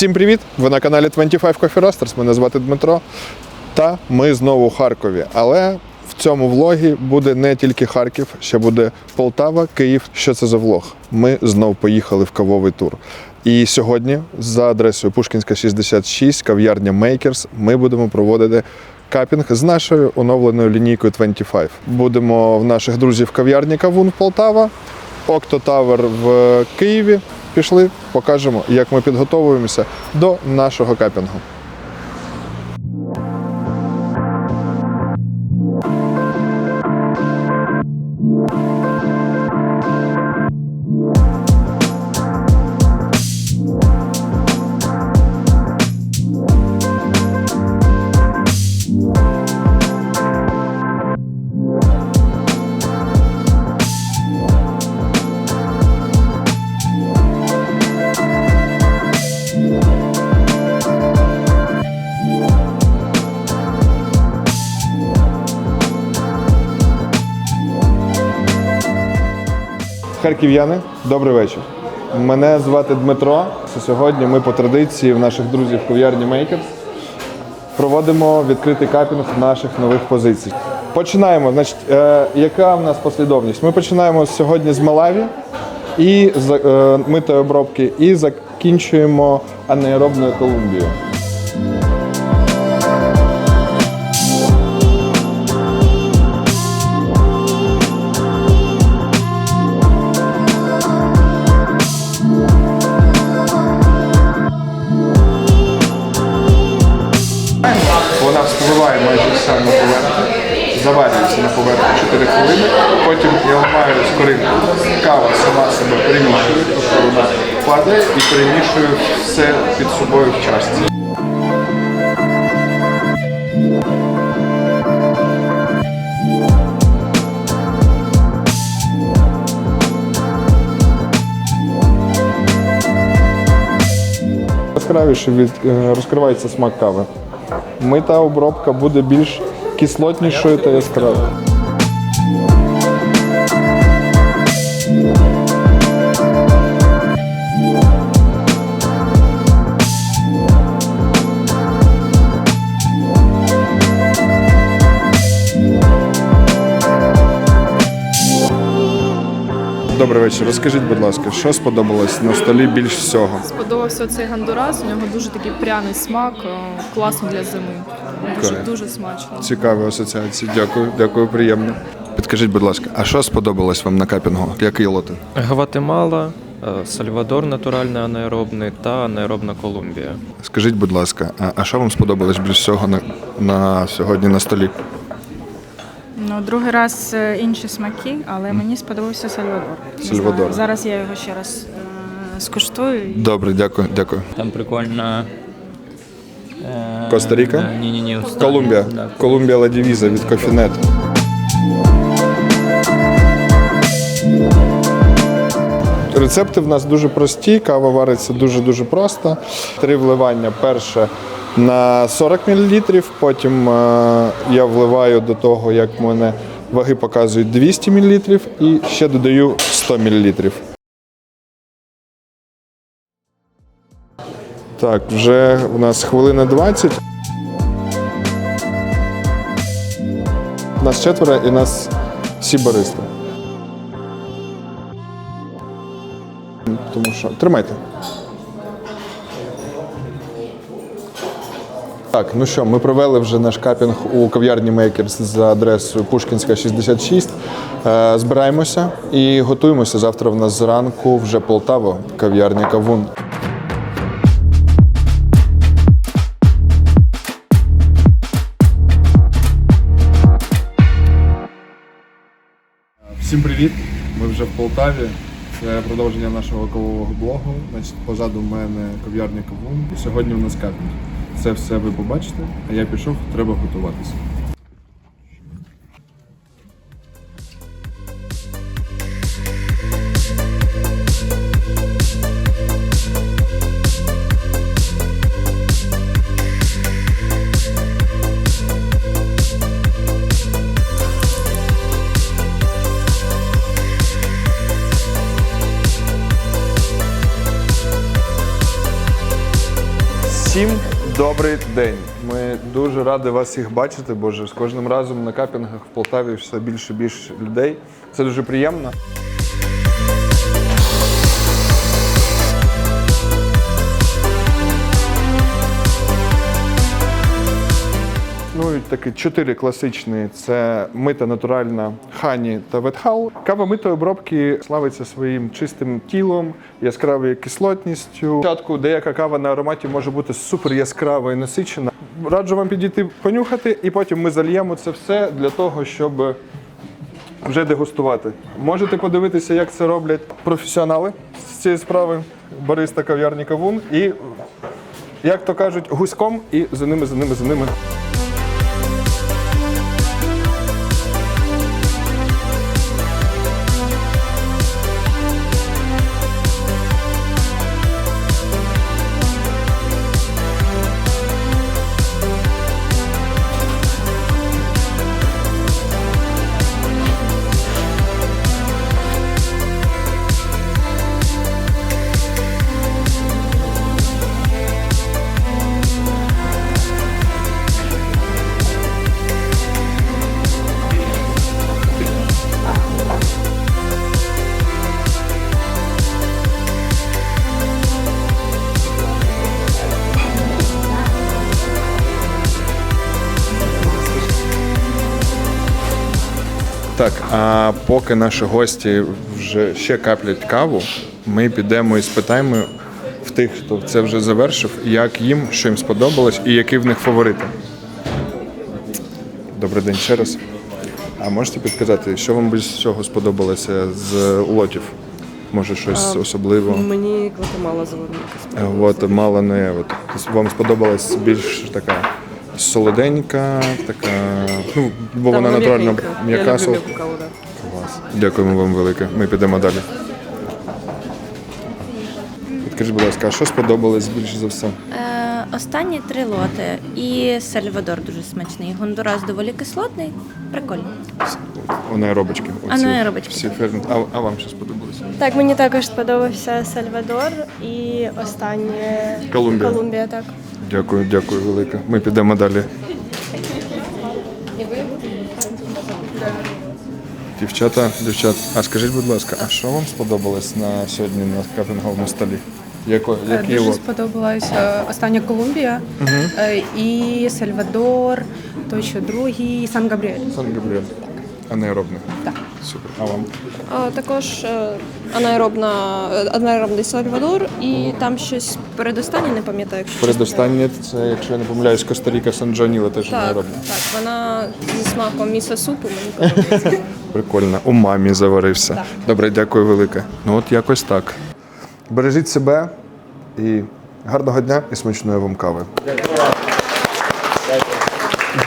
Всім привіт! Ви на каналі 25 Coffee Roasters. Мене звати Дмитро. Та ми знову у Харкові. Але в цьому влогі буде не тільки Харків, ще буде Полтава, Київ. Що це за влог? Ми знов поїхали в кавовий тур. І сьогодні за адресою Пушкінська 66, кав'ярня Makers, ми будемо проводити капінг з нашою оновленою лінійкою 25. Будемо в наших друзів кав'ярні Кавун Полтава, Окто Тавер в Києві. Пішли, покажемо, як ми підготовуємося до нашого капінгу. Харків'яни, добрий вечір. Мене звати Дмитро. Сьогодні ми по традиції в наших друзів кав'ярні Makers проводимо відкритий капінг наших нових позицій. Починаємо. Значить, е, яка в нас послідовність? Ми починаємо сьогодні з Малаві і з е, митої обробки, і закінчуємо анаеробною Колумбією. І все під собою в чашці. Яскравіше від, е, розкривається смак кави. Мита обробка буде більш кислотнішою та яскравою. Добрий вечір. Розкажіть, будь ласка, що сподобалось на столі більш всього? Сподобався цей гандурас, у нього дуже такий пряний смак, е, класно для зими. Дуже, Окей. дуже смачно. Цікаві асоціації. Дякую, дякую, приємно. Підкажіть, будь ласка, а що сподобалось вам на капінгу? Які лоти? Гватемала, е, Сальвадор натуральний анаеробний та анаеробна Колумбія. Скажіть, будь ласка, а, а що вам сподобалось більш всього на, на сьогодні на столі? Ну, другий раз е, інші смаки, але мені сподобався Сальвадор. Не Сальвадор. знаю, Зараз я його ще раз е, скуштую. і Добре, дякую, дякую. Там прикольно. е, Коста-Ріка? Ні, ні, ні. Колумбія. Колумбія Ла Дівіза від Кофінет. Рецепти в нас дуже прості, кава вариться дуже-дуже просто. Три вливання. Перше на 40 мл, потім е, я вливаю до того, як в мене ваги показують 200 мл і ще додаю 100 мл. Так, вже у нас хвилина 20. Нас четверо і нас всі баристи. Тому що. Тримайте. Так, ну що, ми провели вже наш капінг у кав'ярні Makers за адресою Пушкінська 66. Е, збираємося і готуємося. Завтра в нас зранку вже Полтава, кав'ярня Кавун. Всім привіт! Ми вже в Полтаві. Це продовження нашого кавового блогу. Значить, позаду мене кав'ярня Кавун. Сьогодні у нас капінг. Це все ви побачите, а я пішов, треба готуватися. День. Ми дуже раді вас всіх бачити. Боже, з кожним разом на капінгах в Полтаві все більше і більше людей. Це дуже приємно. Ну такі чотири класичні: це мита натуральна хані та ветхал. Кава митої обробки славиться своїм чистим тілом, яскравою кислотністю. Спочатку деяка кава на ароматі може бути супер яскрава і насичена. Раджу вам підійти понюхати, і потім ми зальємо це все для того, щоб вже дегустувати. Можете подивитися, як це роблять професіонали з цієї справи. Бариста кав'ярні Кавун. І, як то кажуть, гуськом і за ними, за ними, за ними. Так, а поки наші гості вже ще каплять каву, ми підемо і спитаємо в тих, хто це вже завершив, як їм, що їм сподобалось і які в них фаворити. Добрий день ще раз. А можете підказати, що вам більше всього сподобалося з лотів? Може, щось особливе? Мені Гватемала заводника Е, От мало не от тобто вам сподобалась більш така солоденька, така. Ну, бо вона натурально м'яка. Сол-. Клас. Дякуємо вам велике. Ми підемо далі. Підкажіть, будь ласка, а що сподобалось більше за все? Е, останні три лоти. І Сальвадор дуже смачний. Гондурас доволі кислотний. Прикольно. Анаеробочки. Оці Анаеробочки, Всі так. фермі. А, а вам що сподобалося? Так, мені також сподобався Сальвадор і останнє Колумбія. Колумбія, так. Дякую, дякую велике. Ми підемо далі. Дівчата, дівчат, а скажіть, будь ласка, а що вам сподобалось на сьогодні на капінговому столі? Яко, який Дуже лот? сподобалася остання Колумбія е, і Сальвадор, той що другий, Сан Габріель. Сан Габріель. Анаеробний. Так. Супер. А вам? А, також е, анаеробна, е, анаеробний Сальвадор, і там щось передостаннє, не пам'ятаю, якщо. Передостаннє, це, якщо я не помиляюсь, Коста-Ріка Сан Джоніла теж Так, анаеробна. так, вона зі смаком місо супу мені подобається. Прикольно. У мамі заварився. Добре, дякую велике. Ну от якось так. Бережіть себе і гарного дня і смачної вам кави.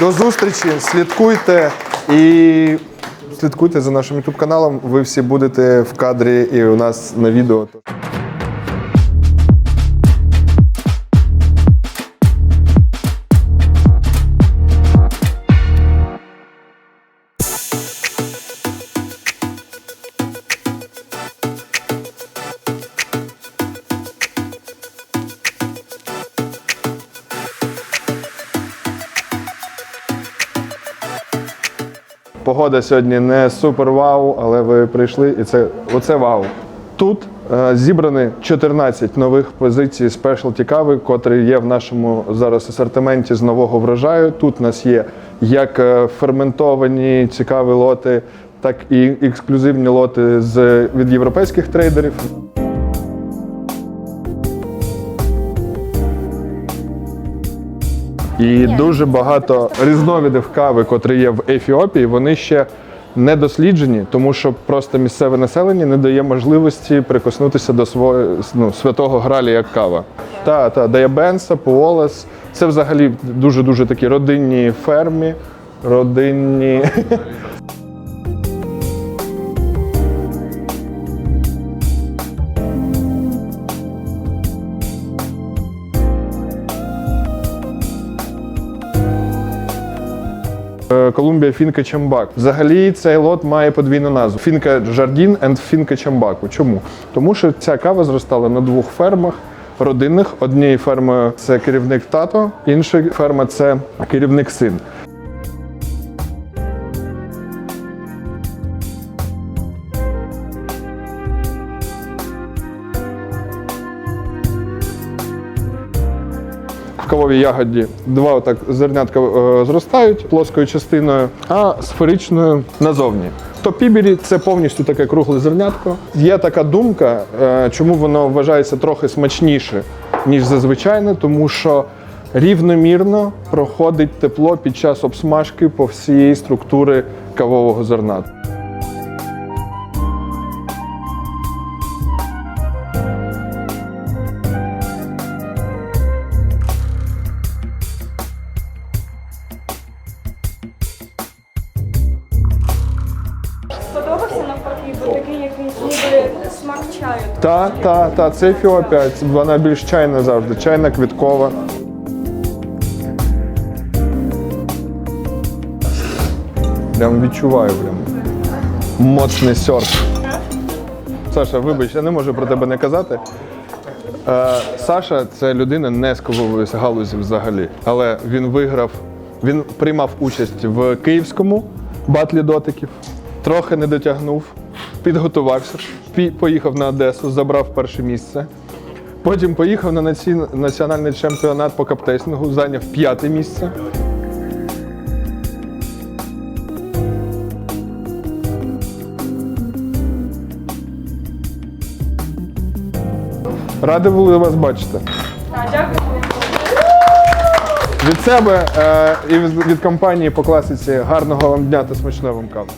До зустрічі, слідкуйте і слідкуйте за нашим youtube каналом. Ви всі будете в кадрі і у нас на відео. Погода сьогодні не супер вау, але ви прийшли і це оце вау. Тут е, зібрані 14 нових позицій спешлті кави, котрі є в нашому зараз асортименті з нового врожаю. Тут у нас є як е, ферментовані цікаві лоти, так і ексклюзивні лоти з від європейських трейдерів. І дуже багато різновидів кави, котрі є в Ефіопії, вони ще не досліджені, тому що просто місцеве населення не дає можливості прикоснутися до свого ну, святого гралі, як кава. Та, та, Дайабенса, Пуолес Це взагалі дуже дуже такі родинні фермі, родинні. Колумбія Фінка Чамбак. Взагалі цей лот має подвійну назву: Фінка Жардін енд Фінка Чамбаку. Чому? Тому що ця кава зростала на двох фермах родинних. Однією фермою це керівник тато, інша ферма це керівник син. Кавовій ягоді два отак зернятка е, зростають плоскою частиною, а сферичною назовні. То пібері це повністю таке кругле зернятко. Є така думка, е, чому воно вважається трохи смачніше, ніж зазвичайне, тому що рівномірно проходить тепло під час обсмажки по всієї структури кавового зерна. Смак чаю. Та, та, та, це Ефіопія, вона більш чайна завжди, чайна, квіткова. Прям відчуваю прям. Моцний сорт. Саша, вибач, я не можу про тебе не казати. Е, Саша це людина не з кавової галузі взагалі. Але він виграв, він приймав участь в київському батлі дотиків, трохи не дотягнув, підготувався, поїхав на Одесу, забрав перше місце. Потім поїхав на національний чемпіонат по каптейсингу, зайняв п'яте місце. Радий були вас бачити. Від себе е, і від компанії по класиці гарного вам дня та смачного вам кави.